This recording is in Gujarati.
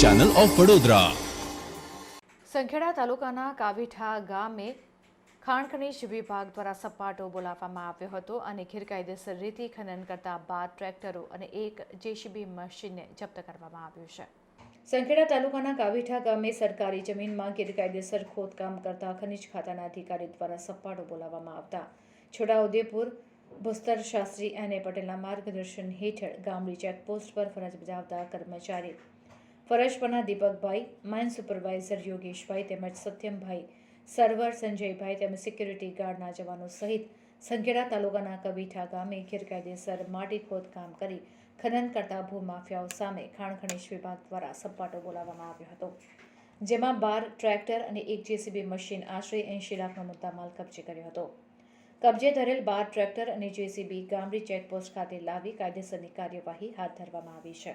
ચેનલ ઓફ વડોદરા સંખેડા તાલુકાના કાવીઠા ગામે ખાણ ખનીજ વિભાગ દ્વારા સપાટો બોલાવવામાં આવ્યો હતો અને ગેરકાયદેસર રીતે ખનન કરતા બાર ટ્રેક્ટરો અને એક જેસીબી મશીનને જપ્ત કરવામાં આવ્યું છે. સંખેડા તાલુકાના કાવીઠા ગામે સરકારી જમીનમાં ગેરકાયદેસર ખોદકામ કરતા ખનીજ ખાતાના અધિકારી દ્વારા સપાટો બોલાવવામાં આવતા. છોટાઉદેપુર ભૂસ્તર શાસ્ત્રી અને પટેલના માર્ગદર્શન હેઠળ ગામડી ચેકપોસ્ટ પર ફરજ બજાવતા કર્મચારી. ફરજ પરના દીપકભાઈ માઇન સુપરવાઇઝર યોગેશભાઈ તેમજ સત્યમભાઈ સર્વર, સંજયભાઈ તેમજ સિક્યુરિટી ગાર્ડના જવાનો સહિત સંખેડા તાલુકાના કબીઠા ગામે ગેરકાયદેસર માટી ખોદકામ કરી ખનન કરતા ભૂમાફિયાઓ સામે ખાણ વિભાગ દ્વારા સપાટો બોલાવવામાં આવ્યો હતો. જેમાં બાર ટ્રેક્ટર અને એક જેસીબી મશીન આશરે એંશી લાખનો મુદ્દામાલ કબજે કર્યો હતો. કબજે ધરેલ બાર ટ્રેક્ટર અને જેસીબી ગામડી ચેકપોસ્ટ ખાતે લાવી કાયદેસરની કાર્યવાહી હાથ ધરવામાં આવી છે.